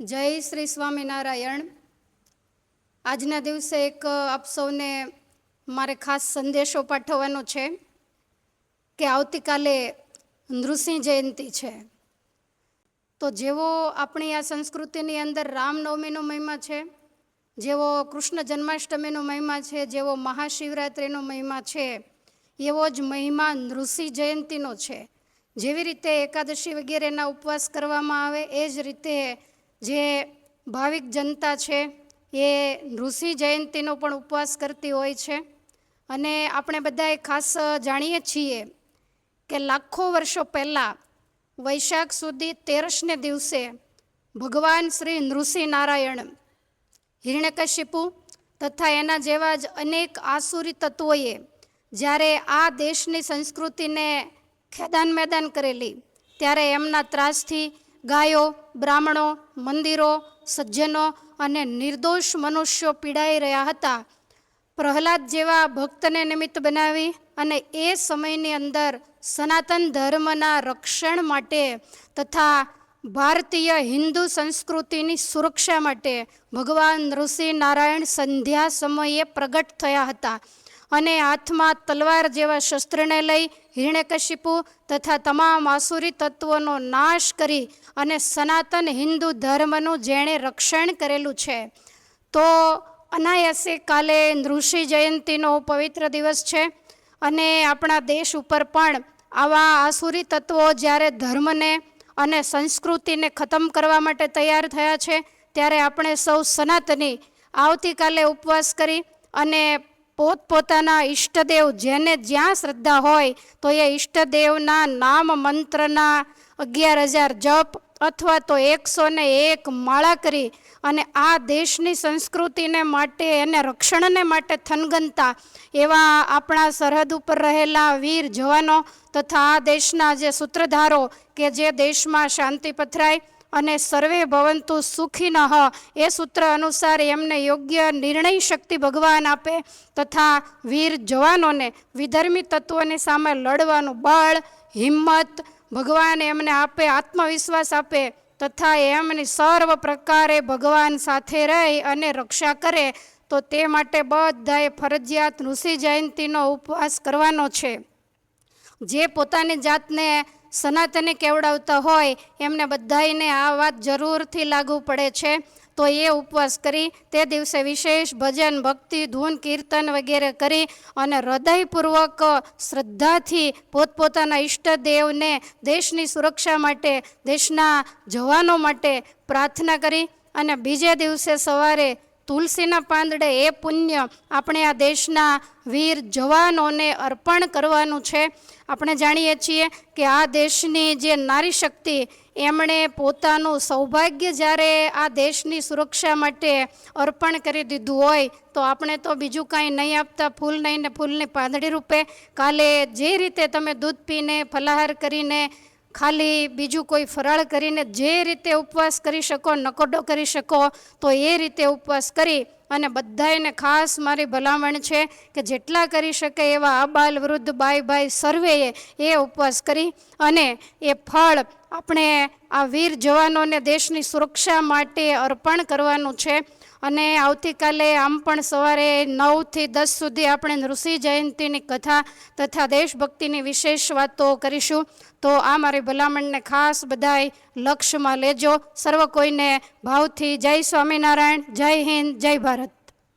જય શ્રી સ્વામિનારાયણ. આજના દિવસે એક આપ સૌને મારે ખાસ સંદેશો પાઠવવાનો છે કે આવતીકાલે નૃસિંહ જયંતિ છે. તો જેવો આપણી આ સંસ્કૃતિની અંદર રામનવમીનો મહિમા છે, જેવો કૃષ્ણ જન્માષ્ટમીનો મહિમા છે, જેવો મહાશિવરાત્રિનો મહિમા છે, એવો જ મહિમા નૃસિંહ જયંતિનો છે. જેવી રીતે એકાદશી વગેરેના ઉપવાસ કરવામાં આવે, એ જ રીતે જે ભાવિક જનતા છે, એ ઋષિ જયંતિનો પણ ઉપવાસ કરતી હોય છે. અને આપણે બધાએ ખાસ જાણીએ છીએ કે લાખો વર્ષો પહેલાં વૈશાખ સુધી તેરસને દિવસે ભગવાન શ્રી નૃસિંહનારાયણ હિરણ્યકશિપુ તથા એના જેવા જ અનેક આસુરી તત્વોએ જ્યારે આ દેશની સંસ્કૃતિને ખેદાન મેદાન કરેલી, ત્યારે એમના ત્રાસથી ગાયો, બ્રાહ્મણો, મંદિરો, સજ્જનો અને નિર્દોષ મનુષ્યો પીડાઈ રહ્યા હતા. પ્રહલાદ જેવા ભક્તને નિમિત્ત બનાવી અને એ સમયની અંદર સનાતન ધર્મના રક્ષણ માટે તથા ભારતીય હિન્દુ સંસ્કૃતિની સુરક્ષા માટે ભગવાન ઋષિ નારાયણ સંધ્યા સમયે પ્રગટ થયા હતા. અને હાથમાં તલવાર જેવા શસ્ત્રને લઈ હિરણ્યકશિપુ તથા તમામ આસુરી તત્વોનો નાશ કરી અને સનાતન હિન્દુ ધર્મનું જેણે રક્ષણ કરેલું છે. તો અનાયાસે કાલે નૃષિ જયંતિનો પવિત્ર દિવસ છે અને આપણા દેશ ઉપર પણ આવા આસુરી તત્વો જ્યારે ધર્મને અને સંસ્કૃતિને ખતમ કરવા માટે તૈયાર થયા છે, ત્યારે આપણે સૌ સનાતની આવતીકાલે ઉપવાસ કરી અને પોતપોતાના ઈષ્ટદેવ જેને જ્યાં શ્રદ્ધા હોય, તો એ ઈષ્ટદેવના નામ મંત્રના અગિયાર હજાર જપ અથવા તો એકસો ને એક માળા કરી અને આ દેશની સંસ્કૃતિને માટે એને રક્ષણને માટે થનગનતા એવા આપણા સરહદ ઉપર રહેલા વીર જવાનો તથા આ દેશના જે સૂત્રધારો કે જે દેશમાં શાંતિ પથરાય અને સર્વે ભવંતુ સુખી ન એ સૂત્ર અનુસાર એમને યોગ્ય નિર્ણય શક્તિ ભગવાન આપે તથા વીર જવાનોને વિધર્મી તત્વોની સામે લડવાનું બળ, હિંમત ભગવાન એમને આપે, આત્મવિશ્વાસ આપે તથા એમની સર્વ પ્રકારે ભગવાન સાથે રહી અને રક્ષા કરે તો તે માટે બધાએ ફરજિયાત ઋષિ જયંતિનો ઉપવાસ કરવાનો છે. જે પોતાની જાતને સનાતની કેવડાવતા હોય, એમને બધાને આ વાત જરૂરથી લાગુ પડે છે. તો એ ઉપવાસ કરી, તે દિવસે વિશેષ ભજન, ભક્તિ, ધૂન, કીર્તન વગેરે કરી અને હૃદયપૂર્વક શ્રદ્ધાથી પોતપોતાના ઈષ્ટદેવને દેશની સુરક્ષા માટે, દેશના જવાનો માટે પ્રાર્થના કરી અને બીજે દિવસે સવારે તુલસીના પાંદડે એ પુણ્ય આપણે આ દેશના વીર જવાનોને અર્પણ કરવાનું છે. આપણે જાણીએ છીએ કે આ દેશની જે નારી શક્તિ, એમણે પોતાનું સૌભાગ્ય જ્યારે આ દેશની સુરક્ષા માટે અર્પણ કરી દીધું હોય, તો આપણે તો બીજું કાંઈ નહીં આપતા ફૂલ નહીં ને ફૂલની પાંદડી રૂપે. કાલે જે રીતે તમે દૂધ પીને ફલાહાર કરીને ખાલી બીજું કોઈ ફરાળ કરીને જે રીતે ઉપવાસ કરી શકો, નકોડો કરી શકો, તો એ રીતે ઉપવાસ કરી અને બધાને ખાસ મારી ભલામણ છે કે જેટલા કરી શકે એવા અબાલ વૃદ્ધ બાઈ બાઈ સર્વેએ એ ઉપવાસ કરી અને એ ફળ આપણે આ વીર જવાનોને દેશની સુરક્ષા માટે અર્પણ કરવાનું છે. અને આવતીકાલે આમ પણ સવારે નવથી દસ સુધી આપણે નૃષિ જયંતિની કથા તથા દેશભક્તિની વિશેષ વાતો કરીશું. તો આ મારી ભલામણને ખાસ બધાય લક્ષ્યમાં લેજો. સર્વ કોઈને ભાવથી જય સ્વામિનારાયણ, જય હિન્દ, જય ભારત.